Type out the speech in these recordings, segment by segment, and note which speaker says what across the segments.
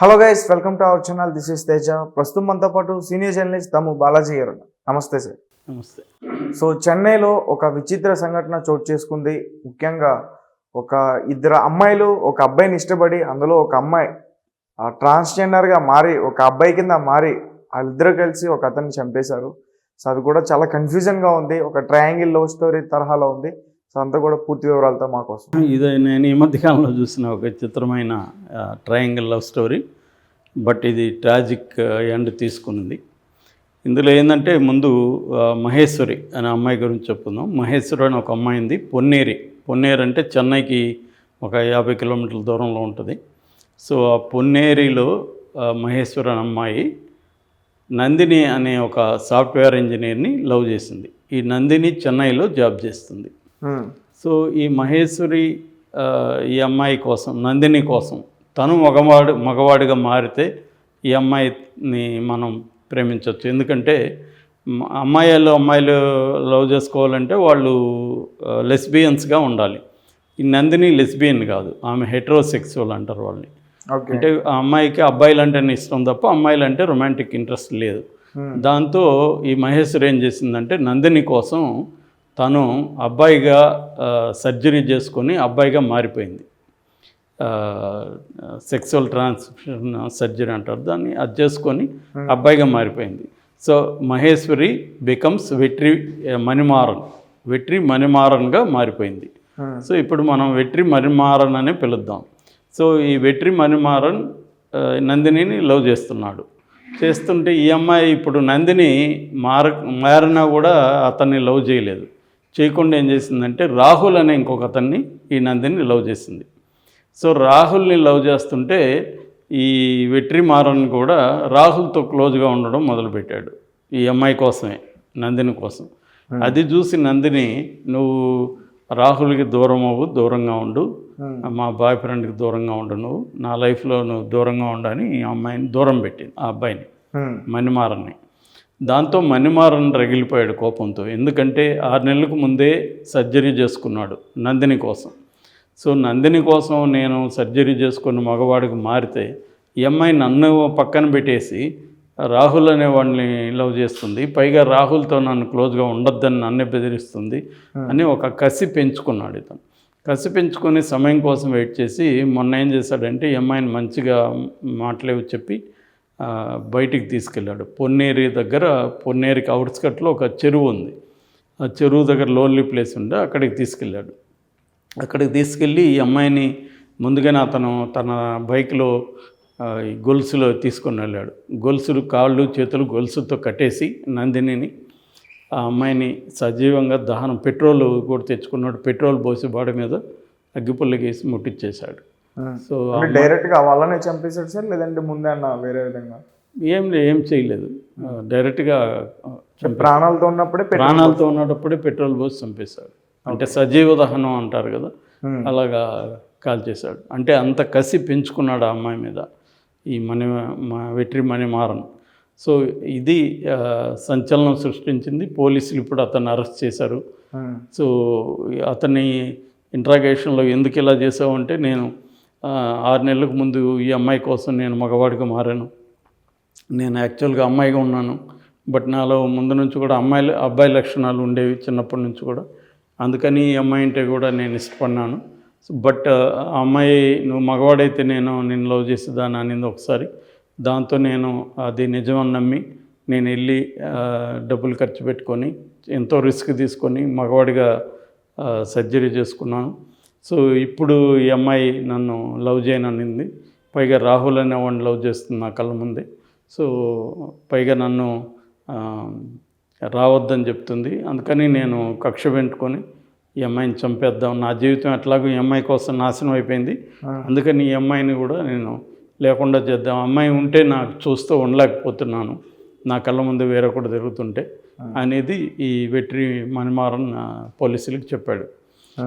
Speaker 1: Hello guys welcome to our channel this is Teja ప్రస్తుతం మనతో పాటు సీనియర్ జర్నలిస్ట్ తమ్ము బాలాజీ గారు నమస్తే సార్
Speaker 2: నమస్తే.
Speaker 1: సో చెన్నైలో ఒక విచిత్ర సంఘటన చోటు చేసుకుంది. ముఖ్యంగా ఒక ఇద్దరు అమ్మాయిలు ఒక అబ్బాయిని ఇష్టపడి అందులో ఒక అమ్మాయి ట్రాన్స్జెండర్గా మారి ఒక అబ్బాయి కింద మారి వాళ్ళిద్దరూ కలిసి ఒక అతన్ని చంపేశారు. సో అది కూడా చాలా కన్ఫ్యూజన్గా ఉంది. ఒక ట్రయాంగిల్ లవ్ స్టోరీ తరహాలో ఉంది. సో అంతా కూడా పూర్తి వివరాలతో మాకోసం
Speaker 2: ఇది నేను ఈ మధ్యకాలంలో చూసిన ఒక చిత్రమైన ట్రయాంగిల్ లవ్ స్టోరీ బట్ ఇది ట్రాజిక్ ఎండ్ తీసుకున్నది. ఇందులో ఏంటంటే ముందు మహేశ్వరి అనే అమ్మాయి గురించి చెప్పుకుందాం. మహేశ్వరి అని ఒక అమ్మాయి ఉంది పొన్నేరి. పొన్నేరు అంటే చెన్నైకి ఒక యాభై కిలోమీటర్ల దూరంలో ఉంటుంది. సో ఆ పొన్నేరిలో మహేశ్వరి అనే అమ్మాయి నందిని అనే ఒక సాఫ్ట్వేర్ ఇంజనీర్ని లవ్ చేసింది. ఈ నందిని చెన్నైలో జాబ్ చేస్తుంది. సో ఈ మహేశ్వరి ఈ అమ్మాయి కోసం నందిని కోసం తను మగవాడు మగవాడిగా మారితే ఈ అమ్మాయిని మనం ప్రేమించవచ్చు ఎందుకంటే అమ్మాయిలు అమ్మాయిలు లవ్ చేసుకోవాలంటే వాళ్ళు లెస్బియన్స్గా ఉండాలి. ఈ నందిని లెస్బియన్ కాదు ఆమె హెట్రోసెక్సువల్ అంటారు వాళ్ళని. అంటే ఆ అమ్మాయికి అబ్బాయిలు అంటేనే ఇష్టం తప్ప అమ్మాయిలు అంటే రొమాంటిక్ ఇంట్రెస్ట్ లేదు. దాంతో ఈ మహేశ్వరి ఏం చేసిందంటే నందిని కోసం తను అబ్బాయిగా సర్జరీ చేసుకొని అబ్బాయిగా మారిపోయింది. సెక్సువల్ ట్రాన్స్మిషన్ సర్జరీ అంటారు దాన్ని అది చేసుకొని అబ్బాయిగా మారిపోయింది. సో మహేశ్వరి బికమ్స్ వెట్రి మణిమారన్ వెట్రి మణిమారన్గా మారిపోయింది.
Speaker 1: Hmm.
Speaker 2: సో ఇప్పుడు మనం వెట్రి మణిమారన్ అనే పిలుద్దాం. సో ఈ వెట్రి మణిమారన్ నందినిని లవ్ చేస్తున్నాడు. చేస్తుంటే ఈ అమ్మాయి ఇప్పుడు నందిని మార మారినా కూడా అతన్ని లవ్ చేయలేదు. చేయకుండా ఏం చేసిందంటే రాహుల్ అనే ఇంకొక అతన్ని ఈ నందిని లవ్ చేసింది. సో రాహుల్ని లవ్ చేస్తుంటే ఈ వెట్రి మారన్ కూడా రాహుల్తో క్లోజ్గా ఉండడం మొదలుపెట్టాడు ఈ అమ్మాయి కోసమే నందిని కోసం. అది చూసి నందిని నువ్వు రాహుల్కి దూరం అవ్వు దూరంగా ఉండు. మా బాయ్ ఫ్రెండ్కి దూరంగా ఉండు నువ్వు. నా లైఫ్లో నువ్వు దూరంగా ఉండని ఈ అమ్మాయిని దూరం పెట్టింది ఆ అబ్బాయిని
Speaker 1: Hmm.
Speaker 2: దాంతో మణిమారన్ రగిలిపోయాడు కోపంతో. ఎందుకంటే ఆరు నెలలకు ముందే సర్జరీ చేసుకున్నాడు నందిని కోసం. సో నందిని కోసం నేను సర్జరీ చేసుకుని మగవాడికి మారితే ఈ అమ్మాయి నన్ను పక్కన పెట్టేసి రాహుల్ అనేవాడిని లవ్ చేస్తుంది. పైగా రాహుల్తో నన్ను క్లోజ్గా ఉండొద్దని నన్నే బెదిరిస్తుంది అని ఒక కసి పెంచుకున్నాడు ఇతను. కసి పెంచుకొని సమయం కోసం వెయిట్ చేసి మొన్న ఏం చేశాడంటే ఈ అమ్మాయిని మంచిగా మాటలేవి చెప్పి బయటికి తీసుకెళ్ళాడు. పొన్నేరి దగ్గర పొన్నేరికి అవుట్స్కట్లో ఒక చెరువు ఉంది. ఆ చెరువు దగ్గర లోన్లీ ప్లేస్ ఉండే అక్కడికి తీసుకెళ్ళాడు. అక్కడికి తీసుకెళ్ళి ఈ అమ్మాయిని ముందుగానే అతను తన బైక్లో ఈ గొలుసులో తీసుకొని వెళ్ళాడు. గొలుసులు కాళ్ళు చేతులు గొలుసుతో కట్టేసి నందినిని ఆ అమ్మాయిని సజీవంగా దహనం పెట్రోల్ కూడా తెచ్చుకున్నాడు. పెట్రోల్ పోసి బాడీ మీద అగ్గిపుల్లగేసి ముట్టించేశాడు సో
Speaker 1: అంటే డైరెక్ట్గా వాళ్ళనే చంపేశాడు సార్? లేదంటే ముందే అన్న వేరే విధంగా?
Speaker 2: ఏం లే- ఏం చేయలేదు. డైరెక్ట్గా చంపే-
Speaker 1: ప్రాణాలతో ఉన్నప్పుడే
Speaker 2: ప్రాణాలతో ఉన్నప్పుడే పెట్రోల్ పోసి చంపేశాడు. అంటే సజీవ దహనం అంటారు కదా?
Speaker 1: Hmm.
Speaker 2: అలాగా కాల్ చేశాడు. అంటే అంత కసి పెంచుకున్నాడు ఆ అమ్మాయి మీద. ఈ మణి వెట్రి మణిమారన్. సో ఇది సంచలనం సృష్టించింది. పోలీసులు ఇప్పుడు అతన్ని అరెస్ట్ చేశారు.
Speaker 1: Hmm.
Speaker 2: సో అతన్ని ఇంట్రాగేషన్లో ఎందుకు ఇలా చేసావు అంటే నేను ఆరు నెలలకు ముందు ఈ అమ్మాయి కోసం నేను మగవాడిగా మారాను. నేను యాక్చువల్గా అమ్మాయిగా ఉన్నాను. బట్ నాలో ముందు నుంచి కూడా అమ్మాయిలు అబ్బాయి లక్షణాలు ఉండేవి చిన్నప్పటి నుంచి కూడా. అందుకని ఈ అమ్మాయి అంటే కూడా నేను ఇష్టపడినాను. బట్ ఆ అమ్మాయి నువ్వు మగవాడైతే నేను నేను లవ్ చేసేదాన్ని అనింది ఒకసారి. దాంతో నేను అది నిజమని నమ్మి నేను వెళ్ళి డబ్బులు ఖర్చు పెట్టుకొని ఎంతో రిస్క్ తీసుకొని మగవాడిగా సర్జరీ చేసుకున్నాను. సో ఇప్పుడు ఈ అమ్మాయి నన్ను లవ్ చేయననింది. పైగా రాహుల్ అనే వాడిని లవ్ చేస్తుంది నా కళ్ళ ముందే. సో పైగా నన్ను రావద్దని చెప్తుంది. అందుకని నేను కక్ష పెట్టుకొని ఈ అమ్మాయిని చంపేద్దాం. నా జీవితం ఎట్లాగో ఈ అమ్మాయి కోసం నాశనం అయిపోయింది. అందుకని ఈ అమ్మాయిని కూడా నేను లేకుండా చేద్దాం. అమ్మాయి ఉంటే నాకు చూస్తూ ఉండలేకపోతున్నాను. నా కళ్ళ ముందు వేరొకటి తిరుగుతుంటే అనేది ఈ వెట్రి మణిమారన్ పోలీసులకు చెప్పాడు.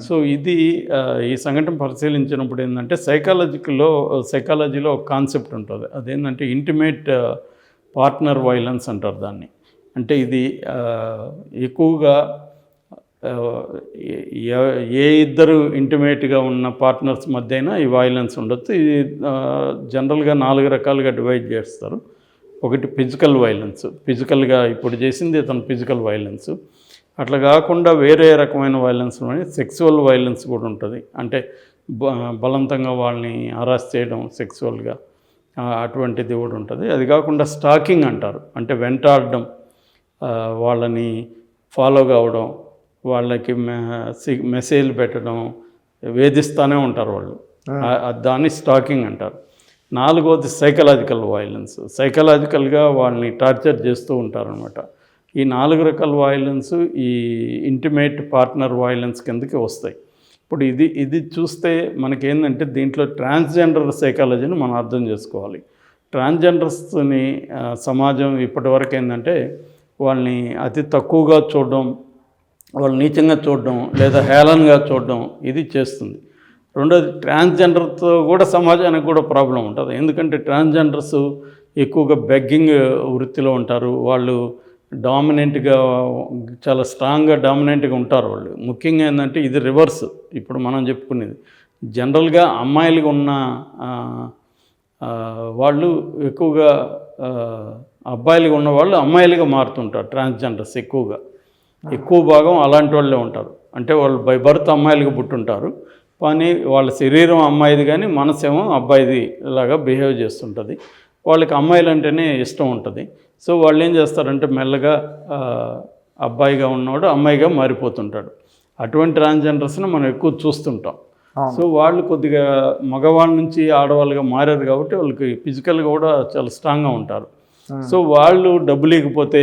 Speaker 2: సో ఇది ఈ సంఘటన పరిశీలించినప్పుడు ఏంటంటే సైకాలజికల్లో సైకాలజీలో ఒక కాన్సెప్ట్ ఉంటుంది. అదేంటంటే ఇంటిమేట్ పార్ట్నర్ వైలెన్స్ అంటారు దాన్ని. అంటే ఇది ఎక్కువగా ఏ- ఇద్దరు ఇంటిమేట్గా ఉన్న పార్ట్నర్స్ మధ్య అయినా ఈ వైలెన్స్ ఉండొచ్చు. ఇది జనరల్గా నాలుగు రకాలుగా డివైడ్ చేస్తారు. ఒకటి ఫిజికల్ వైలెన్స్. ఫిజికల్గా ఇప్పుడు చేసింది తన ఫిజికల్ వైలెన్స్. అట్లా కాకుండా వేరే రకమైన వైలెన్స్ సెక్సువల్ వైలెన్స్ కూడా ఉంటుంది. అంటే బ- బలవంతంగా వాళ్ళని అరెస్ట్ చేయడం సెక్సువల్గా అటువంటిది కూడా ఉంటుంది. అది కాకుండా స్టాకింగ్ అంటారు. అంటే వెంటాడడం వాళ్ళని ఫాలో కావడం వాళ్ళకి మెసేజ్లు పెట్టడం వేధిస్తూనే ఉంటారు వాళ్ళు. దాన్ని స్టాకింగ్ అంటారు. నాలుగోది సైకలాజికల్ వైలెన్స్ సైకలాజికల్గా వాళ్ళని టార్చర్ చేస్తూ ఉంటారనమాట ఈ నాలుగు రకాల వైలెన్స్ ఈ ఇంటిమేట్ పార్ట్నర్ వైలెన్స్ కిందకి వస్తాయి. ఇప్పుడు ఇది ఇది చూస్తే మనకేందంటే దీంట్లో ట్రాన్స్జెండర్ సైకాలజీని మనం అర్థం చేసుకోవాలి. ట్రాన్స్జెండర్స్ని సమాజం ఇప్పటివరకు ఏంటంటే వాళ్ళని అతి తక్కువగా చూడడం వాళ్ళు నీచంగా చూడడం లేదా హేళనగా చూడడం ఇది చేస్తుంది. రెండోది ట్రాన్స్జెండర్తో కూడా సమాజానికి కూడా ప్రాబ్లం ఉంటుంది. ఎందుకంటే ట్రాన్స్జెండర్స్ ఎక్కువగా బెగ్గింగ్ వృత్తిలో ఉంటారు. వాళ్ళు డామినెంట్గా చాలా స్ట్రాంగ్గా డామినెంట్గా ఉంటారు వాళ్ళు. ముఖ్యంగా ఏంటంటే ఇది రివర్స్. ఇప్పుడు మనం చెప్పుకునేది జనరల్గా అమ్మాయిలుగా ఉన్న వాళ్ళు ఎక్కువగా అబ్బాయిలుగా ఉన్న వాళ్ళు అమ్మాయిలుగా మారుతుంటారు. ట్రాన్స్జెండర్స్ ఎక్కువగా. ఎక్కువ భాగం అలాంటి వాళ్ళే ఉంటారు. అంటే వాళ్ళు బై బర్త్ అమ్మాయిలుగా పుట్టుంటారు. కానీ వాళ్ళ శరీరం అమ్మాయిది కానీ మనసేమో అబ్బాయిది లాగా బిహేవ్ చేస్తుంటుంది. వాళ్ళకి అమ్మాయిలు అంటేనే ఇష్టం ఉంటుంది. సో వాళ్ళు ఏం చేస్తారంటే మెల్లగా అబ్బాయిగా ఉన్నవాడు అమ్మాయిగా మారిపోతుంటాడు. అటువంటి ట్రాన్స్జెండర్స్ని మనం ఎక్కువ చూస్తుంటాం. సో వాళ్ళు కొద్దిగా మగవాళ్ళ నుంచి ఆడవాళ్ళుగా మారారు కాబట్టి వాళ్ళకి ఫిజికల్గా కూడా చాలా స్ట్రాంగ్గా ఉంటారు. సో వాళ్ళు డబ్బు లేకపోతే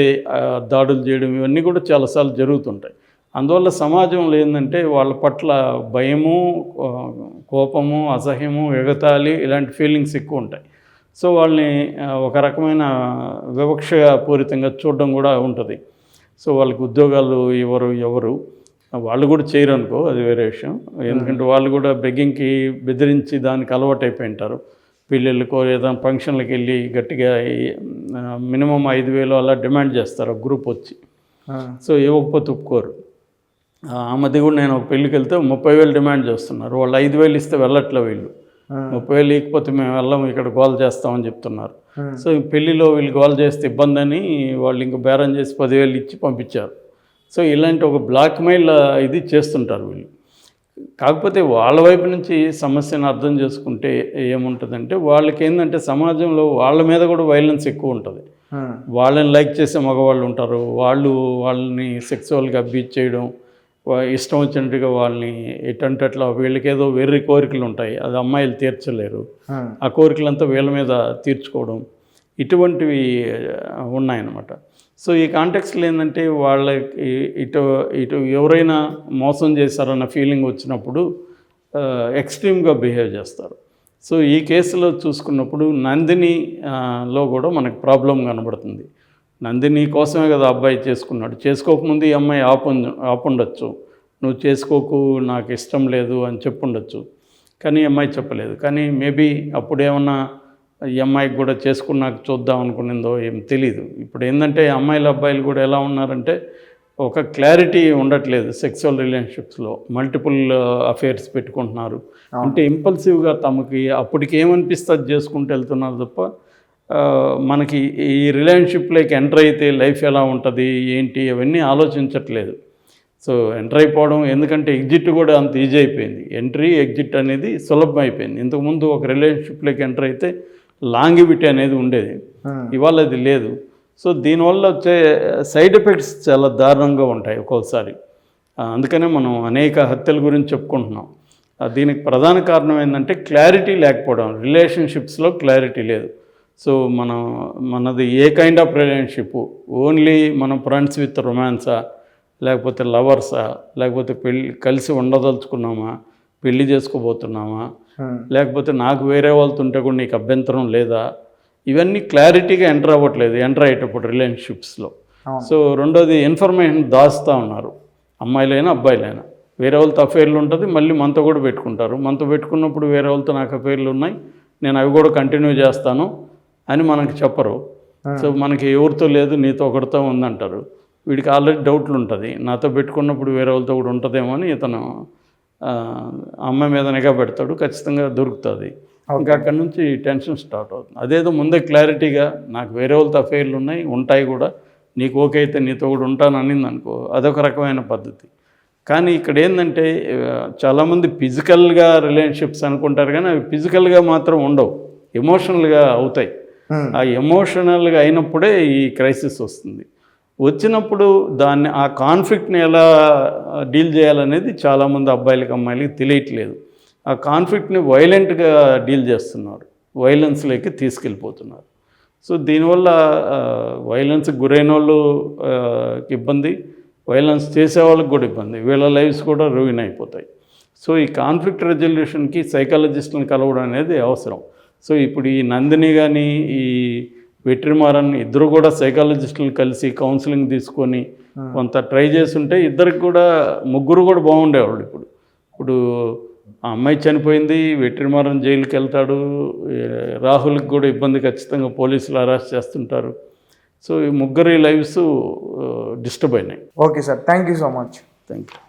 Speaker 2: దాడులు చేయడం ఇవన్నీ కూడా చాలాసార్లు జరుగుతుంటాయి. అందువల్ల సమాజంలో ఏంటంటే వాళ్ళ పట్ల భయము కోపము అసహ్యము ఎగతాళి ఇలాంటి ఫీలింగ్స్ ఎక్కువ ఉంటాయి. సో వాళ్ళని ఒక రకమైన వివక్షపూరితంగా చూడడం కూడా ఉంటుంది. సో వాళ్ళకి ఉద్యోగాలు ఎవరు ఎవరు వాళ్ళు కూడా చేయరు అనుకో అది వేరే విషయం. ఎందుకంటే వాళ్ళు కూడా బెగ్గింగ్కి బెదిరించి దానికి అలవాటు అయిపోయి ఉంటారు పెళ్ళిళ్ళకో ఏదైనా ఫంక్షన్లకు వెళ్ళి గట్టిగా మినిమం ఐదు వేలు అలా డిమాండ్ చేస్తారు ఒక గ్రూప్ వచ్చి. సో ఇవ్వకపోతే ఒప్పుకోరు. ఆ మధ్య కూడా నేను ఒక పెళ్ళికి వెళ్తే ముప్పై వేలు డిమాండ్ చేస్తున్నారు. వాళ్ళు ఐదు వేలు ఇస్తే వెళ్ళట్లే వీళ్ళు. ముప్పై వేలు ఇకపోతే మేము వెళ్ళం ఇక్కడ గోల్ చేస్తామని చెప్తున్నారు. సో పెళ్ళిలో వీళ్ళు గోల్ చేస్తే ఇబ్బంది అని వాళ్ళు ఇంకా బేరం చేసి పదివేలు ఇచ్చి పంపించారు. సో ఇలాంటి ఒక బ్లాక్ మెయిల్ ఇది చేస్తుంటారు వీళ్ళు. కాకపోతే వాళ్ళ వైపు నుంచి సమస్యను అర్థం చేసుకుంటే ఏముంటుందంటే వాళ్ళకి ఏంటంటే సమాజంలో వాళ్ళ మీద కూడా వైలెన్స్ ఎక్కువ ఉంటుంది. వాళ్ళని లైక్ చేసే మగవాళ్ళు ఉంటారు. వాళ్ళు వాళ్ళని సెక్సువల్గా అబ్యూజ్ చేయడం ఇష్టం వచ్చినట్టుగా వాళ్ళని ఎటంటే అట్లా వీళ్ళకి ఏదో వెర్రి కోరికలు ఉంటాయి. అది అమ్మాయిలు తీర్చలేరు. ఆ. కోరికలంతా వీళ్ళ మీద తీర్చుకోవడం ఇటువంటివి ఉన్నాయన్నమాట. సో ఈ కాంటెక్స్లో ఏంటంటే వాళ్ళకి ఇటు ఇటు ఎవరైనా మోసం చేశారన్న ఫీలింగ్ వచ్చినప్పుడు ఎక్స్ట్రీమ్గా బిహేవ్ చేస్తారు. సో ఈ కేసులో చూసుకున్నప్పుడు నందిని ఆ, లో కూడా మనకు ప్రాబ్లం కనబడుతుంది. నందిని కోసమే కదా అబ్బాయి చేసుకున్నాడు. చేసుకోకముందు ఈ అమ్మాయి ఆపు ఆపుండొచ్చు. నువ్వు చేసుకోకు నాకు ఇష్టం లేదు అని చెప్పుండొచ్చు. కానీ ఈ అమ్మాయి చెప్పలేదు. కానీ మేబీ అప్పుడేమన్నా ఈ అమ్మాయికి కూడా చేసుకున్నాక చూద్దాం అనుకునిందో ఏం తెలీదు. ఇప్పుడు ఏంటంటే అమ్మాయిలు అబ్బాయిలు కూడా ఎలా ఉన్నారంటే ఒక క్లారిటీ ఉండట్లేదు సెక్సువల్ రిలేషన్షిప్స్లో. మల్టిపుల్ అఫేర్స్ పెట్టుకుంటున్నారు. అంటే ఇంపల్సివ్గా తమకి అప్పటికి ఏమనిపిస్తుంది చేసుకుంటూ వెళ్తున్నారు తప్ప మనకి ఈ రిలేషన్షిప్లోకి ఎంటర్ అయితే లైఫ్ ఎలా ఉంటుంది ఏంటి అవన్నీ ఆలోచించట్లేదు. సో ఎంటర్ అయిపోవడం ఎందుకంటే ఎగ్జిట్ కూడా అంత ఈజీ అయిపోయింది. ఎంట్రీ ఎగ్జిట్ అనేది సులభం అయిపోయింది. ఇంతకుముందు ఒక రిలేషన్షిప్లోకి ఎంటర్ అయితే లాంగివిటీ అనేది ఉండేది. ఇవాళ అది లేదు. సో దీనివల్ల వచ్చే సైడ్ ఎఫెక్ట్స్ చాలా దారుణంగా ఉంటాయి ఒక్కొక్కసారి ఆ, అందుకనే మనం అనేక హత్యల గురించి చెప్పుకుంటున్నాం. దీనికి ప్రధాన కారణం ఏంటంటే క్లారిటీ లేకపోవడం. రిలేషన్షిప్స్లో క్లారిటీ లేదు. సో మనం మనది ఏ కైండ్ ఆఫ్ రిలేషన్షిప్ ఓన్లీ మనం ఫ్రెండ్స్ విత్ రొమాన్సా లేకపోతే లవర్సా లేకపోతే పెళ్ళి కలిసి ఉండదలుచుకున్నామా? పెళ్ళి చేసుకోబోతున్నామా? లేకపోతే నాకు వేరే వాళ్ళతో ఉంటే కూడా నీకు అభ్యంతరం లేదా? ఇవన్నీ క్లారిటీగా ఎంటర్ అవ్వట్లేదు ఎంటర్ అయ్యేటప్పుడు రిలేషన్షిప్స్లో. సో రెండోది ఇన్ఫర్మేషన్ దాస్తూ ఉన్నారు. అమ్మాయిలైనా అబ్బాయిలైనా. వేరే వాళ్ళతో అఫైర్లు ఉంటుంది మళ్ళీ మనతో కూడా పెట్టుకుంటారు. మనతో పెట్టుకున్నప్పుడు వేరే వాళ్ళతో నాకు అఫైర్లు ఉన్నాయి. నేను అవి కూడా కంటిన్యూ చేస్తాను. అని మనకి చెప్పరు. సో మనకి ఎవరితో లేదు నీతో ఒకరితో ఉందంటారు. వీడికి ఆల్రెడీ డౌట్లు ఉంటుంది. నాతో పెట్టుకున్నప్పుడు వేరే వాళ్ళతో కూడా ఉంటుందేమో అని ఇతను అమ్మాయి మీద నిఘా పెడతాడు ఖచ్చితంగా దొరుకుతుంది. ఇంకా అక్కడ నుంచి టెన్షన్ స్టార్ట్ అవుతుంది. అదేదో ముందే క్లారిటీగా నాకు వేరే వాళ్ళతో అఫైర్లు ఉన్నాయి ఉంటాయి కూడా నీకు ఓకే అయితే నీతో కూడా ఉంటాను అనింది అనుకో అదొక రకమైన పద్ధతి. కానీ ఇక్కడ ఏంటంటే చాలామంది ఫిజికల్గా రిలేషన్షిప్స్ అనుకుంటారు కానీ అవి ఫిజికల్గా మాత్రం ఉండవు. ఎమోషనల్గా అవుతాయి.
Speaker 1: Hmm.
Speaker 2: ఆ ఎమోషనల్గా అయినప్పుడే ఈ క్రైసిస్ వస్తుంది. వచ్చినప్పుడు దాన్ని ఆ కాన్ఫ్లిక్ట్ని ఎలా డీల్ చేయాలనేది చాలామంది అబ్బాయిలకి అమ్మాయిలకి తెలియట్లేదు. ఆ కాన్ఫ్లిక్ట్ని వైలెంట్గా డీల్ చేస్తున్నారు. వైలెన్స్లోకి తీసుకెళ్ళిపోతున్నారు. సో దీనివల్ల వైలెన్స్కి గురైన వాళ్ళు ఇబ్బంది వైలెన్స్ చేసే వాళ్ళకి కూడా ఇబ్బంది. వీళ్ళ లైఫ్స్ కూడా రూయిన్ అయిపోతాయి. సో ఈ కాన్ఫ్లిక్ట్ రెజల్యూషన్కి సైకాలజిస్టులను కలవడం అనేది అవసరం. సో ఇప్పుడు ఈ నందిని కానీ ఈ వెట్రిమారన్ ఇద్దరు కూడా సైకాలజిస్టులు కలిసి కౌన్సిలింగ్ తీసుకొని కొంత ట్రై చేస్తుంటే ఇద్దరికి కూడా ముగ్గురు కూడా బాగుండేవాళ్ళు ఇప్పుడు. ఇప్పుడు ఆ అమ్మాయి చనిపోయింది వెట్రిమారన్ జైలుకి వెళ్తాడు రాహుల్కి కూడా ఇబ్బంది ఖచ్చితంగా పోలీసులు అరెస్ట్ చేస్తుంటారు. సో ఈ ముగ్గురి లైఫ్స్ డిస్టర్బ్ అయినాయి.
Speaker 1: Okay sir thank you so much.
Speaker 2: Thank you